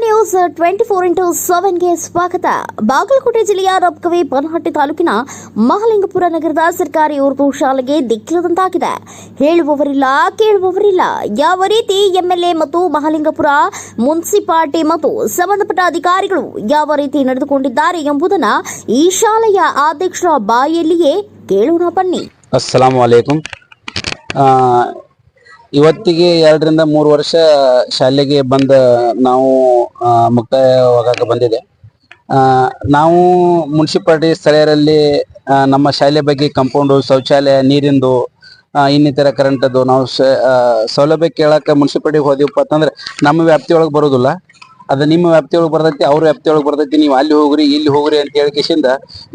News twenty four into ಸೆವೆನ್ಗೆ ಸ್ವಾಗತ. ಬಾಗಲಕೋಟೆ ಜಿಲ್ಲೆಯ ರಬ್ಕವಿ ಬನಹಟ್ಟಿ ತಾಲೂಕಿನ ಮಹಾಲಿಂಗಪುರ ನಗರದ ಸರ್ಕಾರಿ ಉರ್ದು ಶಾಲೆಗೆ ದಿಕ್ಕಿಲ್ಲದಂತಾಗಿದೆ ಹೇಳುವವರಿಲ್ಲ, ಕೇಳುವವರಿಲ್ಲ. ಯಾವ ರೀತಿ ಎಂಎಲ್ಎ ಮತ್ತು ಮಹಾಲಿಂಗಪುರ ಮುನ್ಸಿಪಾಲಿಟಿ ಮತ್ತು ಸಂಬಂಧಪಟ್ಟ ಅಧಿಕಾರಿಗಳು ಯಾವ ರೀತಿ ನಡೆದುಕೊಂಡಿದ್ದಾರೆ ಎಂಬುದನ್ನು ಈ ಶಾಲೆಯ ಅಧ್ಯಕ್ಷರ ಬಾಯಿಯಲ್ಲಿಯೇ ಕೇಳೋಣ ಬನ್ನಿ. ಅಸ್ಸಲಾಂ ಇವತ್ತಿಗೆ ಎರಡರಿಂದ ಮೂರು ವರ್ಷ ಶಾಲೆಗೆ ಬಂದ ನಾವು ಮುಕ್ತಾಯವಾಗ ಮುಕ್ತಾಯವಾಗಕ್ಕೆ ಬಂದಿದೆ. ನಾವು ಮುನ್ಸಿಪಾಲ್ಟಿ ಸ್ಥಳೀಯರಲ್ಲಿ ನಮ್ಮ ಶಾಲೆ ಬಗ್ಗೆ ಕಂಪೌಂಡು ಶೌಚಾಲಯ, ನೀರಿಂದು ಇನ್ನಿತರ ಕರೆಂಟದ್ದು ನಾವು ಸೌಲಭ್ಯ ಕೇಳಕ್ಕೆ ಮುನ್ಸಿಪಾಲ್ಟಿಗೆ ಹೋದಿವಪ್ಪ ಅಂತಂದ್ರೆ ನಮ್ಮ ವ್ಯಾಪ್ತಿಯೊಳಗೆ ಬರೋದಿಲ್ಲ. ಅದು ನಿಮ್ಮ ವ್ಯಾಪ್ತಿಯೊಳಗೆ ಬರ್ತೈತಿ, ಅವ್ರ ವ್ಯಾಪ್ತಿಯೊಳಗೆ ಬರ್ತೈತಿ, ನೀವು ಅಲ್ಲಿ ಹೋಗ್ರಿ, ಇಲ್ಲಿ ಹೋಗ್ರಿ ಅಂತ ಹೇಳಿಕೆಸಿಂದ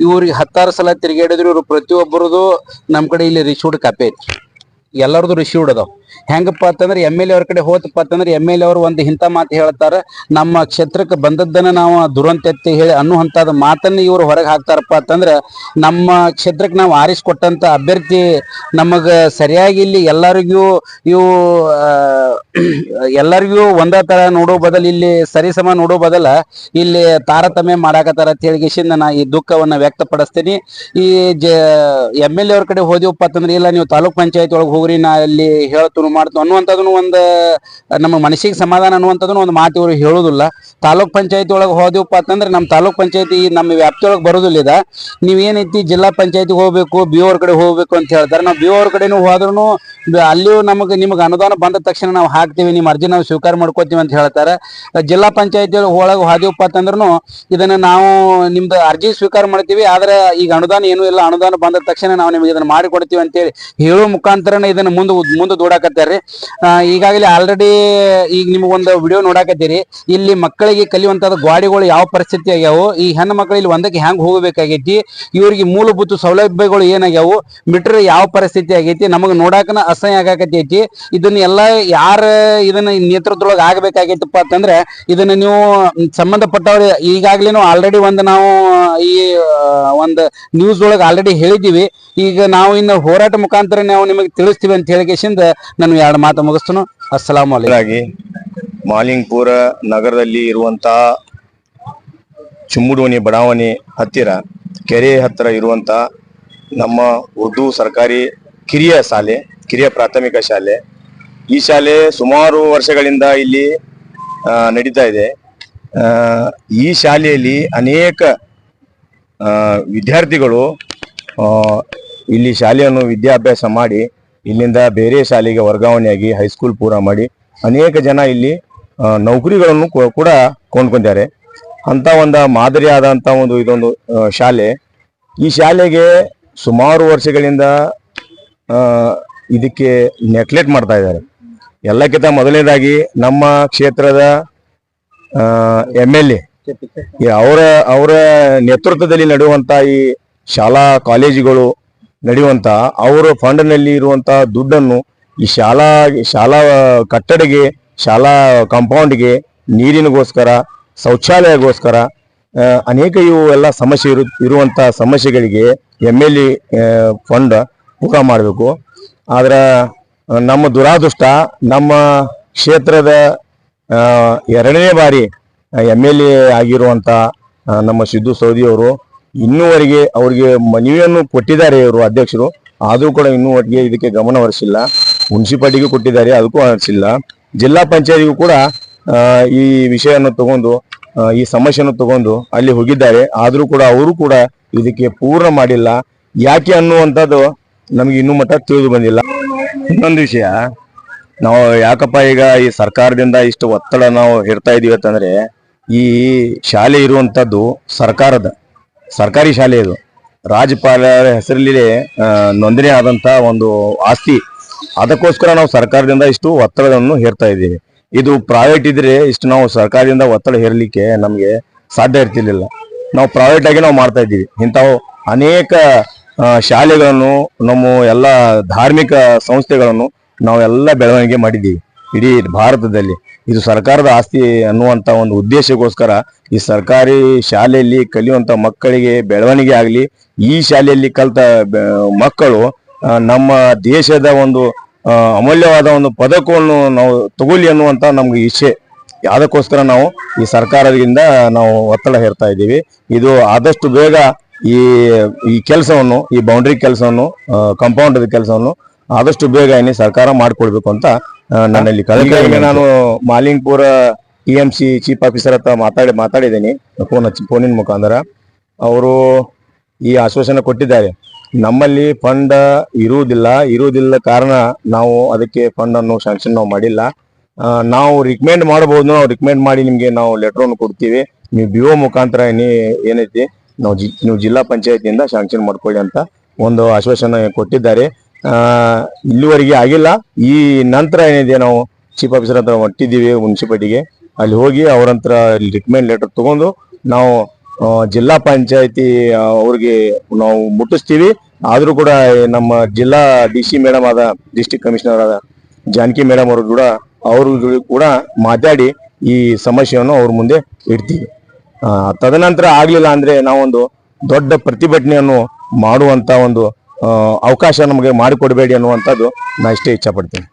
ಇವ್ರಿಗೆ ಹತ್ತಾರು ಸಲ ತಿರುಗಾಡಿದ್ರು ಇವರು ಪ್ರತಿಯೊಬ್ಬರದು ನಮ್ಮ ಕಡೆ ಇಲ್ಲಿ ರಿಸೀವ್ಡ್ ಕಾಪಿ ಐತಿ. ಎಲ್ಲರದು ರಿಸೀವ್ಡ್ ಅದಾವ. ಹೆಂಗಪ್ಪ ಅಂತಂದ್ರೆ ಎಂ ಎಲ್ ಎ ಅವ್ರ ಕಡೆ ಹೋತಪ್ಪ ಅಂತಂದ್ರೆ ಎಂ ಎಲ್ ಎ ಅವರು ಒಂದು ಇಂಥ ಮಾತು ಹೇಳ್ತಾರ, ನಮ್ಮ ಕ್ಷೇತ್ರಕ್ಕೆ ಬಂದದ್ದನ್ನ ನಾವು ದುರಂತ ಎತ್ತಿ ಹೇಳಿ ಅನ್ನುವಂಥದ್ದು ಮಾತನ್ನ ಇವರು ಹೊರಗೆ ಹಾಕ್ತಾರಪ್ಪ ಅಂತಂದ್ರೆ, ನಮ್ಮ ಕ್ಷೇತ್ರಕ್ಕೆ ನಾವು ಆರಿಸ್ಕೊಟ್ಟಂತ ಅಭ್ಯರ್ಥಿ ನಮಗ ಸರಿಯಾಗಿ ಇಲ್ಲಿ ಎಲ್ಲರಿಗೂ ಇವು ಎಲ್ಲರಿಗೂ ಒಂದ ತರ ನೋಡೋ ಬದಲು ಇಲ್ಲಿ ಸರಿಸಮ ನೋಡೋ ಬದಲ ಇಲ್ಲಿ ತಾರತಮ್ಯ ಮಾಡಾಕತ್ತಾರ ಅಂತ ಹೇಳಿಗೆಸಿಂದ ನಾ ಈ ದುಃಖವನ್ನ ವ್ಯಕ್ತಪಡಿಸ್ತೀನಿ. ಈ ಜ ಎಂ ಎಲ್ ಎ ಅವ್ರ ಕಡೆ ಹೋದಿವಪ್ಪ ಅಂತಂದ್ರೆ, ಇಲ್ಲ ನೀವು ತಾಲೂಕ್ ಪಂಚಾಯತ್ ಒಳಗೆ ಹೋಗ್ರಿ, ನಾ ಅಲ್ಲಿ ಹೇಳ್ತು ಮಾಡ್ತು ಅನ್ನುವಂಥದ್ದನ್ನು ಒಂದು ನಮ್ಮ ಮನಸ್ಸಿಗೆ ಸಮಾಧಾನ ಅನ್ನುವಂಥದ್ದನ್ನು ಒಂದು ಮಾತು ಇವರು ಹೇಳೋದಿಲ್ಲ ತಾಲೂಕ್ ಪಂಚಾಯತಿ ಒಳಗೆ ಹೋದೇವಪ್ಪ ಅಂತಂದ್ರೆ ನಮ್ಮ ತಾಲೂಕ್ ಪಂಚಾಯತಿ ನಮ್ಮ ವ್ಯಾಪ್ತಿಯೊಳಗೆ ಬರೋದಿಲ್ಲ ಇದ. ನೀವೇನೈತಿ ಜಿಲ್ಲಾ ಪಂಚಾಯತಿಗೆ ಹೋಗ್ಬೇಕು, ಬಿ ಅವ್ರ ಕಡೆ ಹೋಗ್ಬೇಕು ಅಂತ ಹೇಳ್ತಾರೆ. ನಾವು ಬಿ ಅವ್ರ ಕಡೆನೂ ಹೋದ್ರೂ ಅಲ್ಲಿಯೂ ನಮಗೆ ನಿಮಗೆ ಅನುದಾನ ಬಂದ ತಕ್ಷಣ ನಾವು ಹಾಕ್ತೀವಿ ನಿಮ್ಮ ಅರ್ಜಿ ನಾವು ಸ್ವೀಕಾರ ಮಾಡ್ಕೋತೀವಿ ಅಂತ ಹೇಳ್ತಾರೆ. ಜಿಲ್ಲಾ ಪಂಚಾಯತಿ ಒಳಗೆ ಹೋದೇವಪ್ಪ ಅಂತಂದ್ರೂ ಇದನ್ನ ನಾವು ನಿಮ್ದು ಅರ್ಜಿ ಸ್ವೀಕಾರ ಮಾಡ್ತೀವಿ. ಆದ್ರೆ ಈಗ ಅನುದಾನ ಏನೂ ಇಲ್ಲ. ಅನುದಾನ ಬಂದ ತಕ್ಷಣ ನಾವು ನಿಮಗೆ ಇದನ್ನ ಮಾಡಿ ಕೊಡ್ತೀವಿ ಅಂತೇಳಿ ಹೇಳೋ ಮುಖಾಂತರನೇ ಇದನ್ನ ಮುಂದೆ ಮುಂದೆ ದೂಡಾಕತ್ತಾರೆ ಈಗಾಗಲೇ ಆಲ್ರೆಡಿ ಈಗ ನಿಮಗೊಂದು ವಿಡಿಯೋ ನೋಡಾಕತ್ತೀರಿ. ಇಲ್ಲಿ ಮಕ್ಕಳಿಗೆ ಕಲಿಯುವಂತದ ಗಾಡಿಗಳು ಯಾವ ಪರಿಸ್ಥಿತಿ ಆಗ್ಯಾವು, ಈ ಹೆಣ್ಣು ಮಕ್ಕಳು ಇಲ್ಲಿ ಒಂದಕ್ಕೆ ಹೆಂಗ್ ಹೋಗಬೇಕಾಗೈತಿ, ಇವ್ರಿಗೆ ಮೂಲಭೂತ ಸೌಲಭ್ಯಗಳು ಏನಾಗ್ಯಾವು, ಬಿಟ್ರೆ ಯಾವ ಪರಿಸ್ಥಿತಿ ಆಗೈತಿ, ನಮಗ್ ನೋಡಾಕನ ಅಸಹ್ಯ ಆಗಾಕತೈತಿ ಇದನ್ನ ಎಲ್ಲ ಯಾರ ಇದನ್ನ ನೇತೃತ್ವದೊಳಗೆ ಆಗ್ಬೇಕಾಗೈತಪ್ಪ ಅಂತಂದ್ರೆ, ಇದನ್ನ ನೀವು ಸಂಬಂಧಪಟ್ಟವ್ರೆ ಈಗಾಗ್ಲೇನು ಆಲ್ರೆಡಿ ಒಂದು ನಾವು ಈ ಒಂದು ನ್ಯೂಸ್ ಒಳಗೆ ಆಲ್ರೆಡಿ ಹೇಳಿದ್ದೀವಿ ಈಗ ನಾವು ಇನ್ನು ಹೋರಾಟ ಮುಖಾಂತರ ನಾವು ನಿಮಗೆ ತಿಳಿಸ್ತೀವಿ ಅಂತ ಹೇಳಿಕೆಸಿಂದ ನಾನು ಎರಡು ಮಾತು ಮುಗಿಸ್ತನು. ಅಸ್ಸಲಾಮಿ ಮಾಲಿಂಗ್ಪುರ ನಗರದಲ್ಲಿ ಇರುವಂತಹ ಚುಮ್ಮುಡೋಣಿ ಬಡಾವಣೆ ಹತ್ತಿರ, ಕೆರೆ ಹತ್ತಿರ ಇರುವಂತ ನಮ್ಮ ಉರ್ದು ಸರ್ಕಾರಿ ಕಿರಿಯ ಶಾಲೆ, ಕಿರಿಯ ಪ್ರಾಥಮಿಕ ಶಾಲೆ. ಈ ಶಾಲೆ ಸುಮಾರು ವರ್ಷಗಳಿಂದ ಇಲ್ಲಿ ನಡೀತಾ ಇದೆ. ಈ ಶಾಲೆಯಲ್ಲಿ ಅನೇಕ ವಿದ್ಯಾರ್ಥಿಗಳು ಇಲ್ಲಿ ಶಾಲೆಯನ್ನು ವಿದ್ಯಾಭ್ಯಾಸ ಮಾಡಿ, ಇಲ್ಲಿಂದ ಬೇರೆ ಶಾಲೆಗೆ ವರ್ಗಾವಣೆಯಾಗಿ ಹೈಸ್ಕೂಲ್ ಪೂರ ಮಾಡಿ, ಅನೇಕ ಜನ ಇಲ್ಲಿ ನೌಕರಿಗಳನ್ನು ಕೂಡ ಕೊಂಡ್ಕೊಂಡಿದ್ದಾರೆ ಅಂತ ಒಂದು ಮಾದರಿಯಾದಂಥ ಒಂದು ಇದೊಂದು ಶಾಲೆ. ಈ ಶಾಲೆಗೆ ಸುಮಾರು ವರ್ಷಗಳಿಂದ ಇದಕ್ಕೆ ನೆಗ್ಲೆಕ್ಟ್ ಮಾಡ್ತಾ ಇದ್ದಾರೆ. ಎಲ್ಲಕ್ಕಿಂತ ಮೊದಲನೇದಾಗಿ ನಮ್ಮ ಕ್ಷೇತ್ರದ ಎಂ ಎಲ್ ಎ ಅವರ ಅವರ ನೇತೃತ್ವದಲ್ಲಿ ನಡೆಯುವಂತ ಈ ಶಾಲಾ ಕಾಲೇಜುಗಳು ನಡೆಯುವಂತ, ಅವರ ಫಂಡ್ನಲ್ಲಿ ಇರುವಂಥ ದುಡ್ಡನ್ನು ಈ ಶಾಲಾ ಶಾಲಾ ಕಟ್ಟಡಗೆ ಶಾಲಾ ಕಾಂಪೌಂಡ್ಗೆ ನೀರಿನಗೋಸ್ಕರ ಶೌಚಾಲಯಗೋಸ್ಕರ ಅನೇಕ ಇವು ಎಲ್ಲ ಸಮಸ್ಯೆ ಇರು ಇರುವಂಥ ಸಮಸ್ಯೆಗಳಿಗೆ ಎಂ ಎಲ್ ಎ ಫಂಡ್ ಪೂರ ಮಾಡಬೇಕು. ಆದ್ರೆ, ನಮ್ಮ ದುರಾದೃಷ್ಟ, ನಮ್ಮ ಕ್ಷೇತ್ರದ ಎರಡನೇ ಬಾರಿ ಎಂ ಎಲ್ ಎ ಆಗಿರುವಂತ ನಮ್ಮ ಸಿದ್ದು ಸೌದಿ ಅವರು ಇನ್ನೂವರೆಗೆ ಅವರಿಗೆ ಮನವಿಯನ್ನು ಕೊಟ್ಟಿದ್ದಾರೆ ಇವರು ಅಧ್ಯಕ್ಷರು. ಆದರೂ ಕೂಡ ಇನ್ನೂವರೆಗೆ ಇದಕ್ಕೆ ಗಮನ ಹರಿಸಿಲ್ಲ. ಮುನ್ಸಿಪಾಲಿಟಿಗೂ ಕೊಟ್ಟಿದ್ದಾರೆ, ಅದಕ್ಕೂ ಹರಿಸಿಲ್ಲ. ಜಿಲ್ಲಾ ಪಂಚಾಯತಿಗೂ ಕೂಡ ಈ ವಿಷಯವನ್ನು ತಗೊಂಡು ಈ ಸಮಸ್ಯೆಯನ್ನು ತಗೊಂಡು ಅಲ್ಲಿ ಹೋಗಿದ್ದಾರೆ. ಆದರೂ ಕೂಡ ಅವರು ಕೂಡ ಇದಕ್ಕೆ ಪೂರ್ಣ ಮಾಡಿಲ್ಲ. ಯಾಕೆ ಅನ್ನುವಂಥದ್ದು ನಮಗೆ ಇನ್ನೂ ಮಟ್ಟ ತಿಳಿದು ಬಂದಿಲ್ಲ. ಇನ್ನೊಂದು ವಿಷಯ, ನಾವು ಯಾಕಪ್ಪ ಈಗ ಈ ಸರ್ಕಾರದಿಂದ ಇಷ್ಟು ಒತ್ತಡ ನಾವು ಹೇರ್ತಾ ಇದ್ದೀವಿ ಅಂತಂದ್ರೆ, ಈ ಶಾಲೆ ಇರುವಂತದ್ದು ಸರ್ಕಾರದ, ಸರ್ಕಾರಿ ಶಾಲೆ ಇದು ರಾಜ್ಯಪಾಲರ ಹೆಸರಲ್ಲಿ ನೋಂದಣಿ ಆದಂತ ಒಂದು ಆಸ್ತಿ ಅದಕ್ಕೋಸ್ಕರ ನಾವು ಸರ್ಕಾರದಿಂದ ಇಷ್ಟು ಒತ್ತಡವನ್ನು ಹೇರ್ತಾ ಇದ್ದೀವಿ. ಇದು ಪ್ರೈವೇಟ್ ಇದ್ರೆ ಇಷ್ಟು ನಾವು ಸರ್ಕಾರದಿಂದ ಒತ್ತಡ ಹೇರ್ಲಿಕ್ಕೆ ನಮಗೆ ಸಾಧ್ಯ ಇರ್ತಿರ್ಲಿಲ್ಲ. ನಾವು ಪ್ರೈವೇಟ್ ಆಗಿ ನಾವು ಮಾಡ್ತಾ ಇದ್ದೀವಿ. ಇಂಥವು ಅನೇಕ ಶಾಲೆಗಳನ್ನು, ನಮ್ಮ ಎಲ್ಲ ಧಾರ್ಮಿಕ ಸಂಸ್ಥೆಗಳನ್ನು ನಾವೆಲ್ಲ ಬೆಳವಣಿಗೆ ಮಾಡಿದ್ದೀವಿ. ಇಡೀ ಭಾರತದಲ್ಲಿ. ಇದು ಸರ್ಕಾರದ ಆಸ್ತಿ ಅನ್ನುವಂತ ಒಂದು ಉದ್ದೇಶಕ್ಕೋಸ್ಕರ ಈ ಸರ್ಕಾರಿ ಶಾಲೆಯಲ್ಲಿ ಕಲಿಯುವಂತ ಮಕ್ಕಳಿಗೆ ಬೆಳವಣಿಗೆ ಆಗಲಿ, ಈ ಶಾಲೆಯಲ್ಲಿ ಕಲಿತ ಮಕ್ಕಳು ನಮ್ಮ ದೇಶದ ಒಂದು ಅಮೂಲ್ಯವಾದ ಒಂದು ಪದಕವನ್ನು ನಾವು ತಗೊಳ್ಳಿ ಅನ್ನುವಂತ ನಮ್ಗೆ ಇಚ್ಛೆ. ಅದಕ್ಕೋಸ್ಕರ ನಾವು ಈ ಸರ್ಕಾರದಿಂದ ನಾವು ಒತ್ತಡ ಹೇರ್ತಾ ಇದ್ದೀವಿ. ಇದು ಆದಷ್ಟು ಬೇಗ ಈ ಈ ಕೆಲಸವನ್ನು ಈ ಬೌಂಡ್ರಿ ಕೆಲಸವನ್ನು ಕಾಂಪೌಂಡ್ ಕೆಲಸವನ್ನು ಆದಷ್ಟು ಬೇಗ ಏನಿ ಸರ್ಕಾರ ಮಾಡಿಕೊಡ್ಬೇಕು ಅಂತ ನನ್ನಲ್ಲಿ ಕಳೆದ ನಾನು Mahalingpur E M C chief officer ಹತ್ರ ಮಾತಾಡಿ ಮಾತಾಡಿದ್ದೀನಿ. ಫೋನ್ ಹಚ್ಚಿ ಫೋನಿನ ಮುಖಾಂತರ. ಅವರು ಈ ಆಶ್ವಾಸನೆ ಕೊಟ್ಟಿದ್ದಾರೆ. ನಮ್ಮಲ್ಲಿ ಫಂಡ್ ಇರುವುದಿಲ್ಲ. ಇರುವುದಿಲ್ಲ ಕಾರಣ ನಾವು ಅದಕ್ಕೆ ಫಂಡ್ ಅನ್ನು ಶಾಂಕ್ಷನ್ ನಾವು ಮಾಡಿಲ್ಲ. ನಾವು ರಿಕಮೆಂಡ್ ಮಾಡಬಹುದು, ನಾವು ರಿಕಮೆಂಡ್ ಮಾಡಿ ನಿಮಗೆ ನಾವು ಲೆಟರ್ ಅನ್ನು ಕೊಡ್ತೀವಿ. ನೀವು ಬಿ ಒ ಮುಖಾಂತರ ಏನಿ, ಏನೈತಿ, ನಾವು ನೀವು ಜಿಲ್ಲಾ ಪಂಚಾಯತಿಯಿಂದ ಶಾಂಕ್ಷನ್ ಮಾಡ್ಕೊಳ್ಳಿ ಅಂತ ಒಂದು ಆಶ್ವಾಸನೆ ಕೊಟ್ಟಿದ್ದಾರೆ. ಇಲ್ಲಿವರೆಗೆ ಆಗಿಲ್ಲ. ಈ ನಂತರ ಏನಿದೆ, ನಾವು ಚೀಫ್ ಆಫೀಸರ್ ಹತ್ರ ಹೊಟ್ಟಿದ್ದೀವಿ ಮುನ್ಸಿಪಾಲಿಟಿಗೆ ಅಲ್ಲಿ ಹೋಗಿ ಅವರ ಹತ್ರ ರಿಕಮೆಂಡ್ ಲೆಟರ್ ತಗೊಂಡು ನಾವು ಜಿಲ್ಲಾ ಪಂಚಾಯತಿ ಅವ್ರಿಗೆ ನಾವು ಮುಟ್ಟಿಸ್ತೀವಿ. ಆದ್ರೂ ಕೂಡ ನಮ್ಮ ಜಿಲ್ಲಾ ಡಿ ಸಿ ಮೇಡಮ್ ಆದ ಡಿಸ್ಟಿಕ್ ಕಮಿಷನರ್ ಆದ ಜಾನಕಿ ಮೇಡಮ್ ಅವರು ಕೂಡ ಅವರು ಕೂಡ ಮಾತಾಡಿ ಈ ಸಮಸ್ಯೆಯನ್ನು ಅವ್ರ ಮುಂದೆ ಇಡ್ತೀವಿ. ತದನಂತರ ಆಗ್ಲಿಲ್ಲ ಅಂದ್ರೆ ನಾವೊಂದು ದೊಡ್ಡ ಪ್ರತಿಭಟನೆಯನ್ನು ಮಾಡುವಂತ ಒಂದು ಅವಕಾಶ ನಮಗೆ ಮಾಡಿಕೊಡಬೇಡಿ ಅನ್ನುವಂಥದ್ದು ನಾ ಇಷ್ಟೇ ಇಚ್ಛಪಡ್ತೀನಿ.